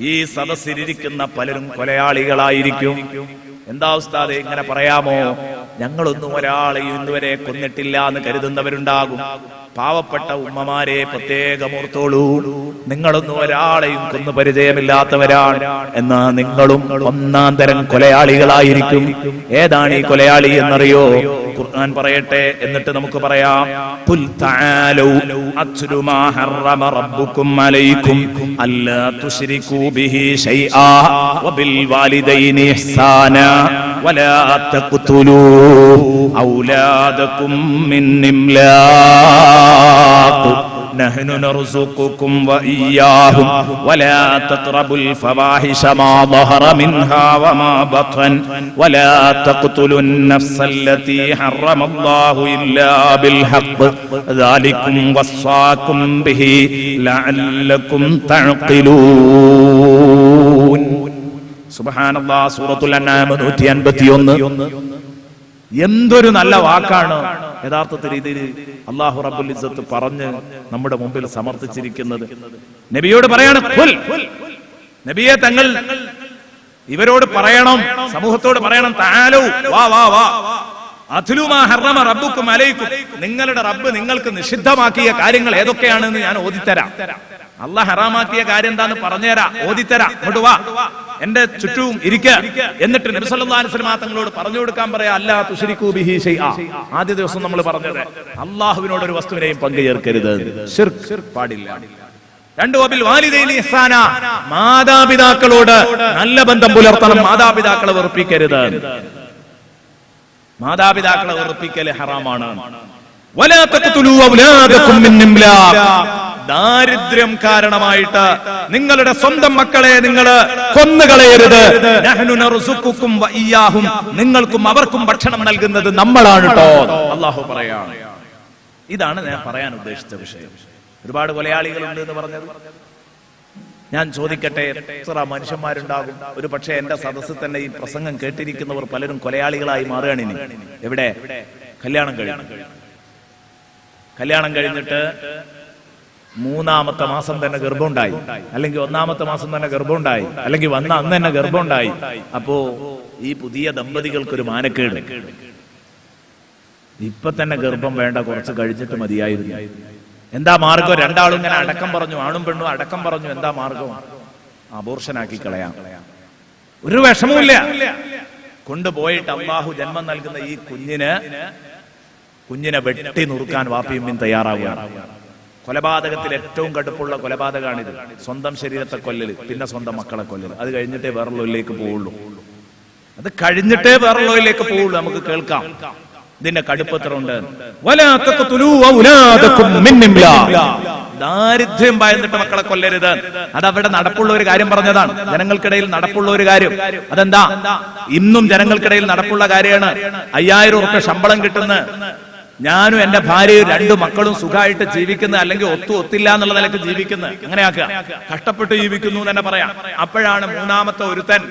ഈ സദസ്സിലിരിക്കുന്ന പലരും കൊലയാളികളായിരിക്കും. എന്താ ഉസ്താദെ ഇങ്ങനെ പറയാമോ? ഞങ്ങളൊന്നും ഒരാളെയും ഇന്നുവരെ കൊന്നിട്ടില്ല എന്ന് കരുതുന്നവരുണ്ടാകും. പാവപ്പെട്ട ഉമ്മമാരെ പ്രത്യേകം ഓർത്തോളൂ. നിങ്ങളൊന്നും ഒരാളെയും കൊന്നു പരിചയമില്ലാത്തവരാണ് എന്നാ നിങ്ങളും ഒന്നാം തരം കൊലയാളികളായിരിക്കും. ഏതാണ് ഈ കൊലയാളി എന്നറിയോ? ഖുർആൻ പറയട്ടെ എന്നിട്ട് നമുക്ക് പറയാം "ഖുൽ തആലൂ അത്ലു മാ ഹറമ റബ്ബുക്കും അലൈക്കും അല്ലാ തുശ്രികൂ ബിഹി ശൈആ വബിൽ വാലിദൈനി ഇഹ്സാനാ വലാ തഖ്തുലൂ ഔലാദകും മിൻ ഇംലാഖ്. نحن نرزقكم وإياهم ولا تقربوا الفواحش ما ظهر منها وما بطن ولا تقتلوا النفس التي حرم الله إلا بالحق. ذلكم وصاكم به لعلكم تعقلون. سبحان الله سورة الأنعام 151 എന്തൊരു നല്ല വാക്കാണ് യഥാർത്ഥത്തിൽ ഇതിൽ അള്ളാഹു റബ്ബുൽ ഇസ്സത്ത് പറഞ്ഞ് നമ്മുടെ മുമ്പിൽ സമർത്ഥിച്ചിരിക്കുന്നത്. നബിയോട് പറയാണ്. നബിയെ തങ്ങൾ ഇവരോട് പറയണം സമൂഹത്തോട് പറയണം താലോ വാ വാ വാ. റബ്ബുക്കും അലൈക്കും. നിങ്ങളുടെ റബ്ബ് നിങ്ങൾക്ക് നിഷിദ്ധമാക്കിയ കാര്യങ്ങൾ ഏതൊക്കെയാണെന്ന് ഞാൻ ഓദിത്തരാം അള്ളാഹ് ഹറാമാക്കിയ കാര്യം എന്താന്ന് പറഞ്ഞുതരാ ഓദിത്തരാ ഇങ്ങോട്ട് വാ. എന്റെ ചുറ്റും ഇരിക്ക. എന്നിട്ട് നബിസല്ലാസ്ലമാ തങ്ങളോട് പറഞ്ഞു കൊടുക്കാൻ പറയാ അല്ലാ തുഷരിക്കൂ ബിഹി ആദ്യ ദിവസം നമ്മൾ പറഞ്ഞത് അള്ളാഹുവിനോട് ഒരു വസ്തുവിനെയും പങ്കു ചേർക്കരുത് പാടില്ല. രണ്ടു മാതാപിതാക്കളോട് നല്ല ബന്ധം പുലർത്തണം മാതാപിതാക്കളെ വെറുപ്പിക്കരുത്. മാതാപിതാക്കളെ വെറുപ്പിക്കൽ ഹറാമാണ്. ദാരിദ്ര്യം കാരണമായിട്ട് നിങ്ങളുടെ സ്വന്തം മക്കളെ നിങ്ങൾ കൊന്നുകളയരുത്. നിങ്ങൾക്കും അവർക്കും ഭക്ഷണം നൽകുന്നത് നമ്മളാണ് കേട്ടോ അള്ളാഹു പറയാണ്. ഇതാണ് ഞാൻ പറയാൻ ഉദ്ദേശിച്ച വിഷയം. ഒരുപാട് കൊലയാളികളുണ്ട് എന്ന് പറഞ്ഞത്. ഞാൻ ചോദിക്കട്ടെ എത്ര മനുഷ്യന്മാരുണ്ടാകും? ഒരു പക്ഷേ എന്റെ സദസ്സിൽ തന്നെ ഈ പ്രസംഗം കേട്ടിരിക്കുന്നവർ പലരും കൊലയാളികളായി മാറുകയാണ് ഇനി. എവിടെ? കല്യാണം കഴിഞ്ഞു. കല്യാണം കഴിഞ്ഞിട്ട് മൂന്നാമത്തെ മാസം തന്നെ ഗർഭമുണ്ടായി. അല്ലെങ്കിൽ ഒന്നാമത്തെ മാസം തന്നെ ഗർഭമുണ്ടായി. അല്ലെങ്കിൽ വന്ന അന്ന് തന്നെ ഗർഭമുണ്ടായി. അപ്പോ ഈ പുതിയ ദമ്പതികൾക്ക് ഒരു മാനക്കേട്. ഇപ്പൊ തന്നെ ഗർഭം വേണ്ട കുറച്ച് കഴിച്ചിട്ട് മതിയായിരുന്നു. എന്താ മാർഗം? രണ്ടാളും ഇങ്ങനെ അടക്കം പറഞ്ഞു. ആണും പെണ്ണും അടക്കം പറഞ്ഞു. എന്താ മാർഗം? അബോർഷനാക്കി കളയാം. ഒരു വിഷമവുമില്ല. കൊണ്ടുപോയിട്ട് അള്ളാഹു ജന്മം നൽകുന്ന ഈ കുഞ്ഞിന് കുഞ്ഞിനെ വെട്ടി നുറുക്കാൻ വാപ്പിയും തയ്യാറാവുകയാണ്. കൊലപാതകത്തിൽ ഏറ്റവും കടുപ്പുള്ള കൊലപാതകമാണിത്. സ്വന്തം ശരീരത്തെ കൊല്ലല് പിന്നെ സ്വന്തം മക്കളെ കൊല്ലല്. അത് കഴിഞ്ഞിട്ടേ വേറുള്ളവരിലേക്ക് പോവുള്ളൂ. അത് കഴിഞ്ഞിട്ടേ വേറുള്ളവരിലേക്ക് പോവുള്ളൂ നമുക്ക് കേൾക്കാം. ഇതിന്റെ കടുപ്പത്തിലുണ്ട് ദാരിദ്ര്യം ഭയന്നിട്ട് മക്കളെ കൊല്ലരുത്. അത് അവിടെ നടപ്പുള്ള ഒരു കാര്യം പറഞ്ഞതാണ്. ജനങ്ങൾക്കിടയിൽ നടപ്പുള്ള ഒരു കാര്യം. അതെന്താ? ഇന്നും ജനങ്ങൾക്കിടയിൽ നടപ്പുള്ള കാര്യമാണ്. അയ്യായിരം ഉറുപ്പ ശമ്പളം കിട്ടുന്ന ഞാനും എന്റെ ഭാര്യയും രണ്ടു മക്കളും സുഖമായിട്ട് ജീവിക്കുന്ന അല്ലെങ്കിൽ ഒത്തു ഒത്തില്ല എന്നുള്ള നിലയ്ക്ക് ജീവിക്കുന്ന അങ്ങനെയാക്കുക കഷ്ടപ്പെട്ട് ജീവിക്കുന്നു എന്ന് തന്നെ പറയാം. അപ്പോഴാണ് മൂന്നാമത്തെ ഒരുത്തൻ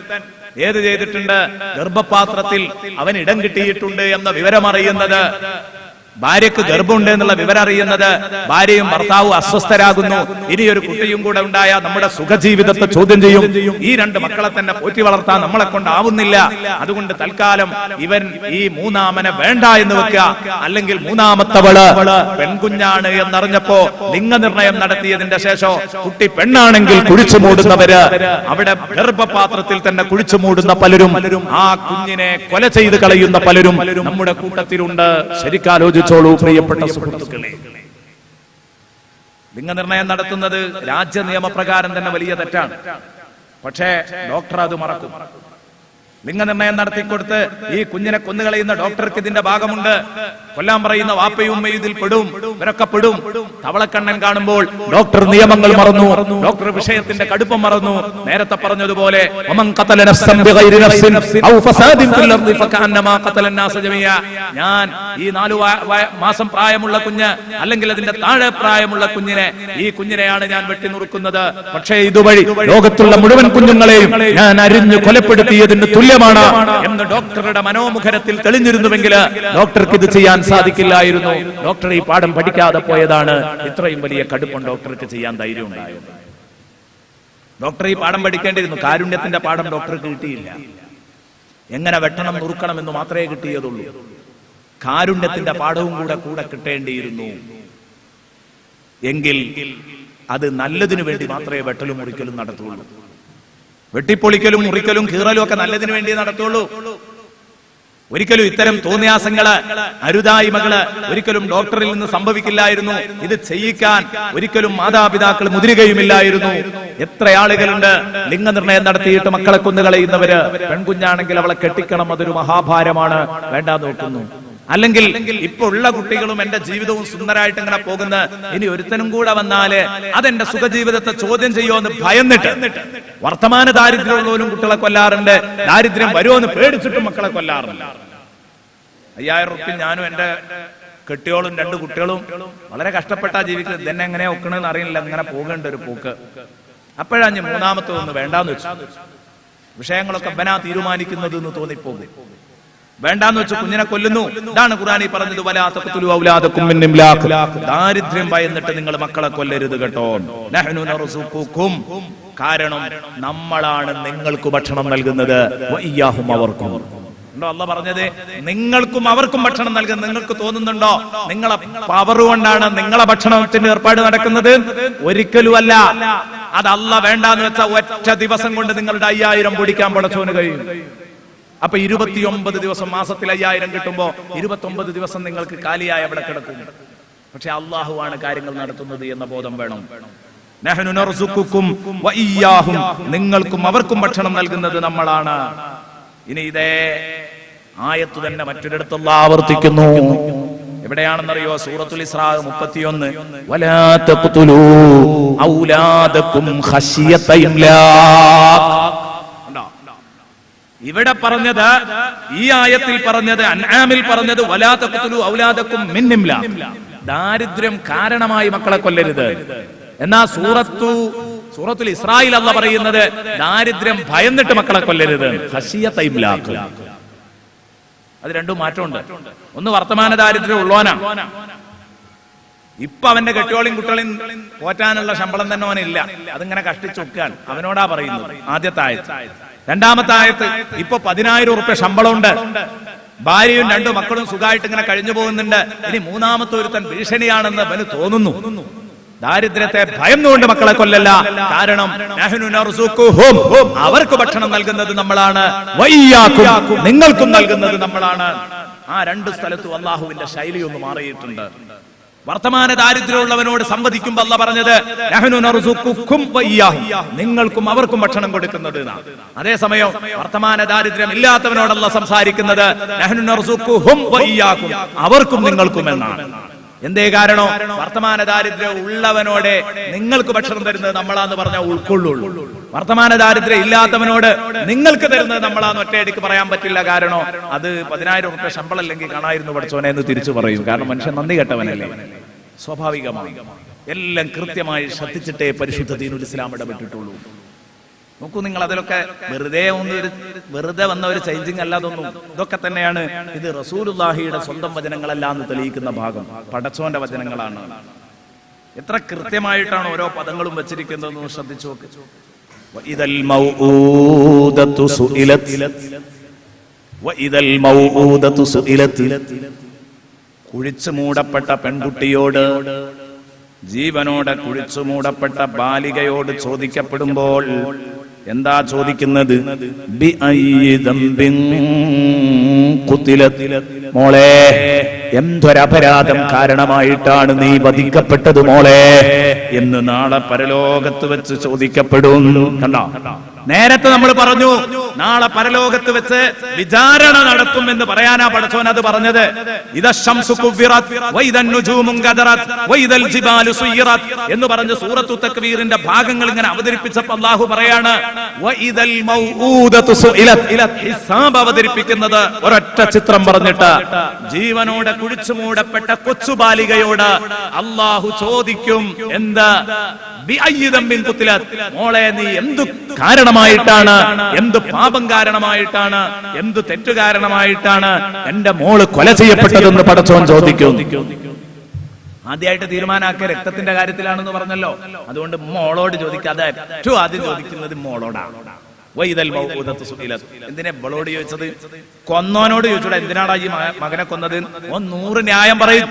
ഏത് ചെയ്തിട്ടുണ്ട്? ഗർഭപാത്രത്തിൽ അവൻ ഇടം കിട്ടിയിട്ടുണ്ട് എന്ന വിവരം അറിയുന്നത് ഭാര്യക്ക് ഗർഭമുണ്ട് എന്നുള്ള വിവരം അറിയുന്നത് ഭാര്യയും ഭർത്താവും അസ്വസ്ഥരാകുന്നു. ഇനി ഒരു കുട്ടിയും കൂടെ ഉണ്ടായ നമ്മുടെ സുഖജീവിതത്തെ ചോദ്യം ചെയ്യും. ഈ രണ്ട് മക്കളെ തന്നെ പോറ്റി വളർത്താൻ നമ്മളെ കൊണ്ടാവുന്നില്ല. അതുകൊണ്ട് തൽക്കാലം ഇവൻ ഈ മൂന്നാമനെ വേണ്ട എന്ന് വെക്കുക. അല്ലെങ്കിൽ മൂന്നാമത്തവൾ പെൺകുഞ്ഞാണ് എന്നറിഞ്ഞപ്പോ ലിംഗനിർണയം നടത്തിയതിന്റെ ശേഷം കുട്ടി പെണ്ണാണെങ്കിൽ കുഴിച്ചു മൂടുന്നവര് അവിടെ ഗർഭപാത്രത്തിൽ തന്നെ കുഴിച്ചു മൂടുന്ന പലരും ആ കുഞ്ഞിനെ കൊല ചെയ്ത് കളയുന്ന പലരും നമ്മുടെ കൂട്ടത്തിലുണ്ട്. ശരിക്കാലോചിച്ചോളൂ പ്രിയപ്പെട്ട സുഹൃത്തുക്കളെ. ലിംഗനിർണയം നടത്തുന്നത് രാജ്യ നിയമപ്രകാരം തന്നെ വലിയ തെറ്റാണ്. പക്ഷേ ഡോക്ടർ അത് മറക്കും. ലിംഗനിർണയം നടത്തിക്കൊടുത്ത് ഈ കുഞ്ഞിനെ കൊന്നുകളയുന്ന ഡോക്ടർക്ക് ഇതിന്റെ ഭാഗമുണ്ട്. കൊല്ലാൻ പറയുന്ന വാപ്പയും ഉമ്മയും ഇതിൽ പെടും. ഇവരൊക്കെ പെടും. തവളക്കണ്ണൻ കാണുമ്പോൾ ഡോക്ടർ നിയമങ്ങൾ മറന്നു. ഡോക്ടർ വിഷയത്തിന്റെ കടുപ്പം മറന്നു. നേരത്തെ പറഞ്ഞതുപോലെ ഞാൻ ഈ നാലു മാസം പ്രായമുള്ള കുഞ്ഞ് അല്ലെങ്കിൽ അതിന്റെ താഴെ പ്രായമുള്ള കുഞ്ഞിനെ ഈ കുഞ്ഞിനെയാണ് ഞാൻ വെട്ടിനുറുക്കുന്നത് പക്ഷേ ഇതുവഴി ലോകത്തുള്ള മുഴുവൻ കുഞ്ഞുങ്ങളെയും ഞാൻ അരിഞ്ഞു കൊലപ്പെടുത്തിയതിന് തുല്യ തുല്യമാണ് എന്ന് ഡോക്ടറുടെ മനോമുഖരത്തിൽ തെളിഞ്ഞിരുന്നുവെങ്കിൽ ഡോക്ടർക്ക് ഇത് ചെയ്യാൻ സാധിക്കില്ലായിരുന്നു. ഡോക്ടർ ഈ പാഠം പഠിക്കാതെ പോയതാണ് ഇത്രയും വലിയ കടുപ്പം ഡോക്ടർക്ക് ചെയ്യാൻ ധൈര്യം ഉണ്ടായത് ഡോക്ടർ ഈ പാഠം പഠിക്കേണ്ടിയിരുന്നു. കാരുണ്യത്തിന്റെ പാഠം ഡോക്ടർക്ക് കിട്ടിയില്ല. എങ്ങനെ വെട്ടണം നുറുക്കണം എന്ന് മാത്രമേ കിട്ടിയതുള്ളൂ. കാരുണ്യത്തിന്റെ പാഠവും കൂടെ കൂടെ കിട്ടേണ്ടിയിരുന്നു. എങ്കിൽ അത് നല്ലതിനു വേണ്ടി മാത്രമേ വെട്ടലും മുറിക്കലും നടത്തുള്ളൂ. വെട്ടിപ്പൊളിക്കലും മുറിക്കലും കീറലും ഒക്കെ നല്ലതിനു വേണ്ടി നടത്തുള്ളൂ. ഒരിക്കലും ഇത്തരം തോന്നിയാസങ്ങൾ അരുതായ്മകൾ ഒരിക്കലും ഡോക്ടറിൽ നിന്ന് സംഭവിക്കില്ലായിരുന്നു. ഇത് ചെയ്യിക്കാൻ ഒരിക്കലും മാതാപിതാക്കൾ മുതിരുകയുമില്ലായിരുന്നു. എത്ര ആളുകളുണ്ട് ലിംഗനിർണയം നടത്തിയിട്ട് മക്കളെ കൊന്നുകളയുന്നവര് പെൺകുഞ്ഞാണെങ്കിൽ അവളെ കെട്ടിക്കണം അതൊരു മഹാഭാരമാണ്. വേണ്ടാന്ന് നോക്കുന്നു. അല്ലെങ്കിൽ ഇപ്പൊ ഉള്ള കുട്ടികളും എന്റെ ജീവിതവും സുന്ദരായിട്ട് ഇങ്ങനെ പോകുന്ന ഇനി ഒരുത്തനും കൂടെ വന്നാൽ അതെന്റെ സുഖജീവിതത്തെ ചോദ്യം ചെയ്യുമോ എന്ന് ഭയന്നിട്ട് വർത്തമാന ദാരിദ്ര്യമുള്ളവരും കുട്ടികളെ കൊല്ലാറുണ്ട്. ദാരിദ്ര്യം വരുമോ എന്ന് പേടിച്ചിട്ടും മക്കളെ കൊല്ലാറുണ്ട്. അയ്യായിരം റുപ്യ ഞാനും എന്റെ കെട്ടിയോളും രണ്ട് കുട്ടികളും വളരെ കഷ്ടപ്പെട്ടാ ജീവിക്കുന്നത്. ഇതെന്നെ എങ്ങനെ ഒക്കണെന്ന് അറിയില്ല. ഇങ്ങനെ പോകേണ്ട ഒരു പോക്ക്. അപ്പോഴാ ഞാൻ മൂന്നാമത്തെ ഒന്ന് വേണ്ടാന്ന് വെച്ചു. വിഷയങ്ങളൊക്കെ ബനാ തീരുമാനിക്കുന്നത് എന്ന് തോന്നിപ്പോകും. വേണ്ടാന്ന് വെച്ച് കുഞ്ഞിനെ കൊല്ലുന്നു. ഇതാണ് ഖുറാനി പറഞ്ഞത് വലാത്തഖ്തുലു ഔലാദക്കും മിൻ ഇംലാഖ്. ദാരിദ്ര്യം ഭയന്നിട്ട് നിങ്ങൾ മക്കളെ കൊല്ലരുത് കേട്ടോ. നഹ്നു നർസുകുകും കാരണം നമ്മളാണ് നിങ്ങൾക്ക് ഭക്ഷണം നൽകുന്നത്. വഇയാഹും അവർക്കും. ഉണ്ടോ അല്ല പറഞ്ഞത്? നിങ്ങൾക്കും അവർക്കും ഭക്ഷണം നൽകുന്നത് നിങ്ങൾക്ക് തോന്നുന്നുണ്ടോ? നിങ്ങളെ പവർ കൊണ്ടാണ് നിങ്ങളെ ഭക്ഷണത്തിന്റെ ഏർപ്പാട് നടക്കുന്നത്? ഒരിക്കലും അല്ല. അത് അല്ല വേണ്ടാന്ന് വെച്ച ഒറ്റ ദിവസം കൊണ്ട് നിങ്ങളുടെ അയ്യായിരം പൊടിക്കാൻ പടച്ചോന് കഴിയും. അപ്പൊ ഇരുപത്തിയൊമ്പത് ദിവസം മാസത്തിൽ അയ്യായിരം കിട്ടുമ്പോ ഇരുപത്തി ദിവസം നിങ്ങൾക്ക് കാലിയായി അവിടെ കിടക്കും. പക്ഷെ അള്ളാഹു ആണ് കാര്യങ്ങൾ നടത്തുന്നത് എന്ന ബോധം വേണം. നിങ്ങൾക്കും അവർക്കും ഭക്ഷണം നൽകുന്നത് നമ്മളാണ്. ഇനി ഇതേ ആയത്ത് തന്നെ മറ്റൊരിടത്തുള്ള ആവർത്തിക്കുന്നു. എവിടെയാണെന്നറിയോ? സൂറത്തുൽ മുപ്പത്തിയൊന്ന്. വലാ തഖ്തുലൂ ഉണ്ടോ? ഇവിടെ പറഞ്ഞത് ഈ ആയത്തിൽ പറഞ്ഞത് അൻആമിൽ പറഞ്ഞത് വലാത്തക്കുലു ഔലാദക്കും മിന്നിംല. ദാരിദ്ര്യം കാരണമായി മക്കളെ കൊല്ലരുത്. എന്നാ സൂറത്തു സൂറത്തുൽ ഇസ്രായേൽ അല്ല പറയുന്നത് ദാരിദ്ര്യം ഭയന്നിട്ട് മക്കളെ കൊല്ലരുത്. അത് രണ്ടും മാറ്റമുണ്ട്. ഒന്ന് വർത്തമാന ദാരിദ്ര്യം ഉള്ളോനാ ഇപ്പൊ അവന്റെ കെട്ടിയോളിയും കുട്ടികളെയും പോറ്റാനുള്ള ശമ്പളം തന്നെ അവനില്ല. അതിങ്ങനെ കഷ്ടിച്ചൊക്കെയാണ് അവനോടാ പറയുന്നത്. ആദ്യത്തെ ആയത്ത്. രണ്ടാമത്തെ ആയത്ത് ഇപ്പൊ പതിനായിരം ഉറുപ്പ്യ ശമ്പളമുണ്ട്. ഭാര്യയും രണ്ടു മക്കളും സുഖമായിട്ട് ഇങ്ങനെ കഴിഞ്ഞു പോകുന്നുണ്ട്. ഇനി മൂന്നാമത്തെ ഒരുത്തൻ ഭീഷണിയാണെന്ന് അവന് തോന്നുന്നു. ദാരിദ്ര്യത്തെ ഭയന്നുകൊണ്ട് മക്കളെ കൊല്ലല്ല. കാരണം. അവർക്ക് ഭക്ഷണം നൽകുന്നത് നമ്മളാണ്. നിങ്ങൾക്കും നൽകുന്നത് നമ്മളാണ്. ആ രണ്ട് സ്ഥലത്തും അള്ളാഹുവിന്റെ ശൈലി ഒന്ന് മാറിയിട്ടുണ്ട്. വർത്തമാന ദാരിദ്ര്യമുള്ളവനോട് സംവദിക്കുമ്പോൾ അല്ല പറഞ്ഞത്. നിങ്ങൾക്കും അവർക്കും ഭക്ഷണം കൊടുക്കുന്നത്. അതേസമയം വർത്തമാന ദാരിദ്ര്യം ഇല്ലാത്തവനോടല്ല സംസാരിക്കുന്നത്. അവർക്കും നിങ്ങൾക്കും എന്നാണ് എന്തേ കാരണോ? വർത്തമാന ദാരിദ്ര്യം ഉള്ളവനോട് നിങ്ങൾക്ക് ഭക്ഷണം തരുന്നത് നമ്മളാന്ന് പറഞ്ഞാൽ ഉൾക്കൊള്ളുള്ളൂ. വർത്തമാന ദാരിദ്ര്യം ഇല്ലാത്തവനോട് നിങ്ങൾക്ക് തരുന്നത് നമ്മളാന്ന് ഒറ്റയടിക്ക് പറയാൻ പറ്റില്ല. കാരണം അത് പതിനായിരം റുപ്യ ശമ്പളം അല്ലെങ്കിൽ കാണായിരുന്നു പഠിച്ചോനെ എന്ന് തിരിച്ചു പറയും. കാരണം മനുഷ്യൻ നന്ദി കെട്ടവനല്ലേ? സ്വാഭാവികമായി എല്ലാം കൃത്യമായി ശ്രദ്ധിച്ചിട്ടേ പരിശുദ്ധ ദീനുൽ ഇസ്ലാം ഇടപെട്ടിട്ടുള്ളൂ. നോക്കൂ നിങ്ങൾ അതിലൊക്കെ വെറുതെ ഒന്ന് ഒരു വെറുതെ വന്ന ഒരു ചേഞ്ചിങ് അല്ലാതൊന്നും ഇതൊക്കെ തന്നെയാണ് ഇത് റസൂലുല്ലാഹിയുടെ സ്വന്തം വചനങ്ങളല്ല എന്ന് തെളിയിക്കുന്ന ഭാഗം. പടച്ചോന്റെ വചനങ്ങളാണ്. എത്ര കൃത്യമായിട്ടാണ് ഓരോ പദങ്ങളും വെച്ചിരിക്കുന്നതെന്ന് ശ്രദ്ധിച്ചു നോക്ക്. കുഴിച്ചു മൂടപ്പെട്ട പെൺകുട്ടിയോട് ജീവനോടെ കുഴിച്ചു മൂടപ്പെട്ട ബാലികയോട് ചോദിക്കപ്പെടുമ്പോൾ എന്താ ചോദിക്കുന്നത്. മോളെ എന്തൊരപരാധം കാരണമായിട്ടാണ് നീ വധിക്കപ്പെട്ടത് മോളെ? എന്ന് നാളെ പരലോകത്ത് വെച്ച് ചോദിക്കപ്പെടും. കണ്ടോ? നേരത്തെ നമ്മൾ പറഞ്ഞു നാളെ പരലോകത്ത് വെച്ച് വിചാരണ നടത്തും എന്ന് പറയാനാ പടച്ചോൻ അത് പറഞ്ഞത്. എന്ന് പറഞ്ഞ സൂറത്തു തക്വീറിന്റെ ഭാഗങ്ങൾ ഇങ്ങനെ അവതരിപ്പിച്ചപ്പോൾ അള്ളാഹു പറയാണ് അവതരിപ്പിക്കുന്നത് ഒരൊറ്റ ചിത്രം പറഞ്ഞിട്ട്. ജീവനോടെ കുഴിച്ചു മൂടപ്പെട്ട കൊച്ചുബാലികയോട് അള്ളാഹു ചോദിക്കും എന്ത്. മോളെ നീ എന്തു കാരണമായിട്ടാണ് എന്ത് പാപം കാരണമായിട്ടാണ് എന്ത് തെറ്റു കാരണമായിട്ടാണ് എന്റെ മോൾ കൊല ചെയ്യപ്പെട്ടതെന്ന് പടച്ചോൻ ചോദിക്കും. ആദ്യമായിട്ട് തീരുമാനാക്കിയ രക്തത്തിന്റെ കാര്യത്തിലാണെന്ന് പറഞ്ഞല്ലോ. അതുകൊണ്ട് മോളോട് ചോദിക്കാതെ ഏറ്റവും ആദ്യം ചോദിക്കുന്നത് മോളോടാണ്. എന്തിനാ ഇവളോട് ചോദിച്ചത്? കൊന്നോനോട് ചോദിച്ചോടാ എന്തിനാടാ ഈ മകനെ കൊന്നത്? ഓൻ നൂറ് ന്യായം പറയും.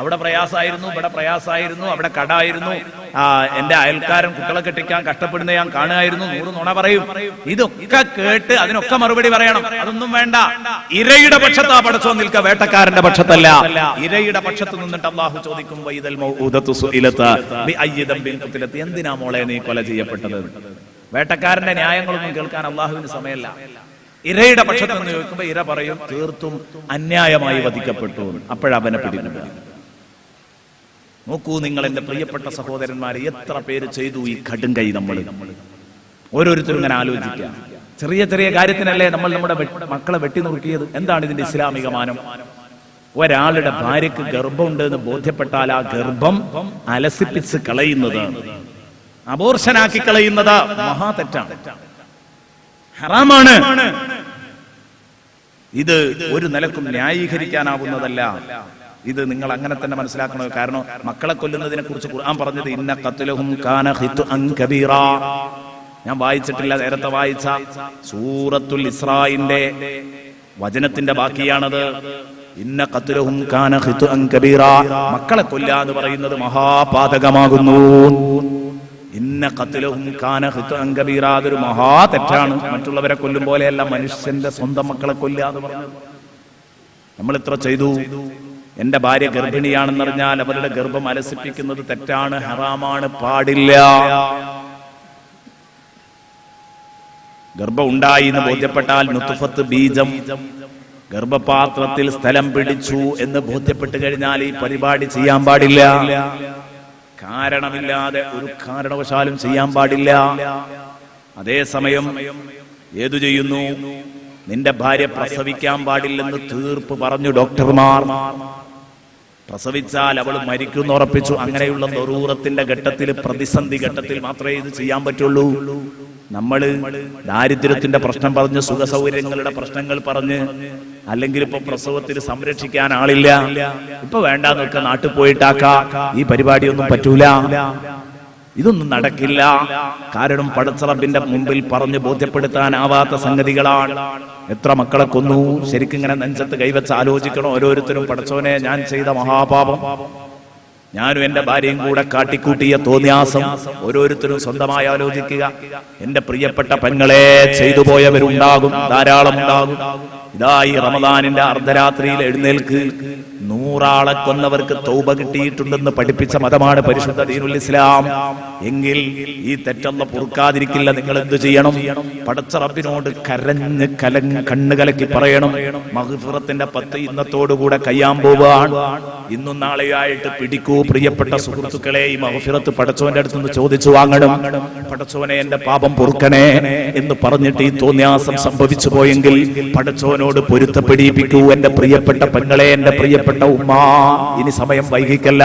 അവിടെ പ്രയാസമായിരുന്നു ഇവിടെ പ്രയാസമായിരുന്നു അവിടെ കടായിരുന്നു. ആ എന്റെ അയൽക്കാരൻ കുട്ടികളെ കെട്ടിക്കാൻ കഷ്ടപ്പെടുന്ന ഞാൻ കാണുകയായിരുന്നു. നൂറ് നുണ പറയും. ഇതൊക്കെ കേട്ട് അതിനൊക്കെ മറുപടി പറയണം. അതൊന്നും വേണ്ട. ഇരയുടെ പക്ഷത്താ പടച്ചോ നിൽക്ക വേട്ടക്കാരന്റെ പക്ഷത്തല്ല. ഇരയുടെ പക്ഷത്ത് നിന്നിട്ട് അള്ളാഹു ചോദിക്കും വൈതൽ. എന്തിനാ മോളെ നീ കൊല ചെയ്യപ്പെട്ടത്? വേട്ടക്കാരന്റെ ന്യായങ്ങളൊന്നും കേൾക്കാൻ അള്ളാഹുവിന് സമയമല്ല. ഇരയുടെ പക്ഷത്ത് നിന്ന് ചോദിക്കുമ്പോ ഇര പറയും തീർത്തും അന്യായമായി വധിക്കപ്പെട്ടു അപ്പോഴവനെ പിടിക്കുന്നു നോക്കൂ നിങ്ങൾ എന്റെ പ്രിയപ്പെട്ട സഹോദരന്മാരെ എത്ര പേര് ചെയ്തു ഈ കടുങ്കൈ നമ്മൾ ഓരോരുത്തരും ഇങ്ങനെ ആലോചിക്കുക. ചെറിയ ചെറിയ കാര്യത്തിനല്ലേ നമ്മൾ നമ്മുടെ മക്കളെ വെട്ടി നുറുക്കിയത്? എന്താണ് ഇതിന്റെ ഇസ്ലാമിക മാനം? ഒരാളുടെ ഭാര്യക്ക് ഗർഭമുണ്ട് എന്ന് ബോധ്യപ്പെട്ടാൽ ആ ഗർഭം അലസിപ്പിച്ച് കളയുന്നത് അബോർഷനാക്കി കളയുന്നത് മഹാ തെറ്റാണ് ഹറാമാണ്. ഇത് ഒരു നിലക്കും ന്യായീകരിക്കാനാവുന്നതല്ല. ഇത് നിങ്ങൾ അങ്ങനെ തന്നെ മനസ്സിലാക്കണം? കാരണം മക്കളെ കൊല്ലുന്നതിനെ കുറിച്ച് ഖുർആൻ പറഞ്ഞത് ഇന്ന കത്തുലഹും കാന ഖിത്അൻ കബീറ. ഞാൻ വായിച്ചിട്ടില്ല നേരത്തെ വായിച്ച സൂറത്തുൽ ഇസ്രായിന്റെ വചനത്തിന്റെ ബാക്കിയാണത്. ഇന്ന കത്തുലഹും കാന ഖിത്അൻ കബീറ. മക്കളെ കൊല്ലുക എന്ന് പറയുന്നത് മഹാപാതകമാകുന്നു. ഇന്ന മഹാ തെറ്റാണ് മറ്റുള്ളവരെ കൊല്ലും പോലെയല്ല മനുഷ്യന്റെ സ്വന്തം മക്കളെ പറഞ്ഞത്. നമ്മൾ ഇത്ര ചെയ്തു. എന്റെ ഭാര്യ ഗർഭിണിയാണെന്നറിഞ്ഞാൽ അവരുടെ ഗർഭം അലസിപ്പിക്കുന്നത് തെറ്റാണ് ഹറാമാണ് പാടില്ല. ഗർഭം ഉണ്ടായി എന്ന് ബോധ്യപ്പെട്ടാൽ നുത്തുഫത്ത് ബീജം ഗർഭപാത്രത്തിൽ സ്ഥലം പിടിച്ചു എന്ന് ബോധ്യപ്പെട്ട് കഴിഞ്ഞാൽ ഈ പരിപാടി ചെയ്യാൻ പാടില്ല. കാരണമില്ലാതെ ഒരു കാരണവശാലും ചെയ്യാൻ പാടില്ല. അതേസമയം ഏതു ചെയ്യുന്നു? നിന്റെ ഭാര്യ പ്രസവിക്കാൻ പാടില്ലെന്ന് തീർപ്പ് പറഞ്ഞു ഡോക്ടർമാർ. പ്രസവിച്ചാൽ അവൾ മരിക്കുമെന്ന് ഉറപ്പിച്ചു. അങ്ങനെയുള്ള നെറൂറത്തിന്റെ ഘട്ടത്തിൽ പ്രതിസന്ധി ഘട്ടത്തിൽ മാത്രമേ ഇത് ചെയ്യാൻ പറ്റുള്ളൂ. നമ്മൾ ദാരിദ്ര്യത്തിന്റെ പ്രശ്നം പറഞ്ഞ് സുഖസൗകര്യങ്ങളുടെ പ്രശ്നങ്ങൾ പറഞ്ഞ് അല്ലെങ്കിൽ ഇപ്പൊ പ്രസവത്തിൽ സംരക്ഷിക്കാൻ ആളില്ല. ഇപ്പൊ വേണ്ടാന്നൊക്കെ നാട്ടിൽ പോയിട്ടാക്കാ. ഈ പരിപാടിയൊന്നും പറ്റൂല. ഇതൊന്നും നടക്കില്ല. കാരണം പടച്ചറബിന്റെ മുമ്പിൽ പറഞ്ഞ് ബോധ്യപ്പെടുത്താനാവാത്ത സംഗതികളാണ്. എത്ര മക്കളെ കൊന്നു? ശരിക്കും ഇങ്ങനെ നെഞ്ചത്ത് കൈവച്ച് ആലോചിക്കണം ഓരോരുത്തരും. പടച്ചോനെ ഞാൻ ചെയ്ത മഹാപാപം. ഞാനും എന്റെ ഭാര്യയും കൂടെ കാട്ടിക്കൂട്ടിയ തോന്നിയാസം ഓരോരുത്തരും സ്വന്തമായി ആലോചിക്കുക. എന്റെ പ്രിയപ്പെട്ട പെങ്ങളെ ചെയ്തു പോയവരുണ്ടാകും. ധാരാളം ഉണ്ടാകും ഇതാ ഈ റമദാനിന്റെ അർദ്ധരാത്രിയിൽ എഴുന്നേൽക്ക് നൂറാളെ കൊന്നവർക്ക് തൗബ കിട്ടിയിട്ടുണ്ടെന്ന് പഠിപ്പിച്ച മതമാണ് പരിശുദ്ധ ദീനുൽ ഇസ്ലാം. എങ്കിൽ ഈ തെറ്റൊന്ന് പൊറുക്കാതിരിക്കില്ല നിങ്ങൾ എന്ത് ചെയ്യണം? പടച്ച റബ്ബിനോട് കരഞ്ഞ് കലങ്ങ് കണ്ണു കലക്കി പറയണം. മഹഫിറത്തിന്റെ പത്ത് ഇന്നത്തോടുകൂടെ കയ്യാൻ പോവുകയാണ്. ഇന്നും നാളെയായിട്ട് പിടിക്കൂ പ്രിയപ്പെട്ട സുഹൃത്തുക്കളെ ഈ മഹഫിറത്ത് പടച്ചോന്റെ അടുത്ത് നിന്ന് ചോദിച്ചു വാങ്ങണം. പടച്ചോനെ എന്റെ പാപം പൊറുക്കണേ എന്ന് പറഞ്ഞിട്ട് ഈ തോന്നിയാസം സംഭവിച്ചു പോയെങ്കിൽ പടച്ചോനോട് പൊരുത്തപ്പെടിയിപ്പിക്കൂ എന്റെ പ്രിയപ്പെട്ട പെങ്ങളെ എന്റെ പ്രിയപ്പെട്ട ഉമ്മ ഇനി സമയം വൈകിക്കല്ല.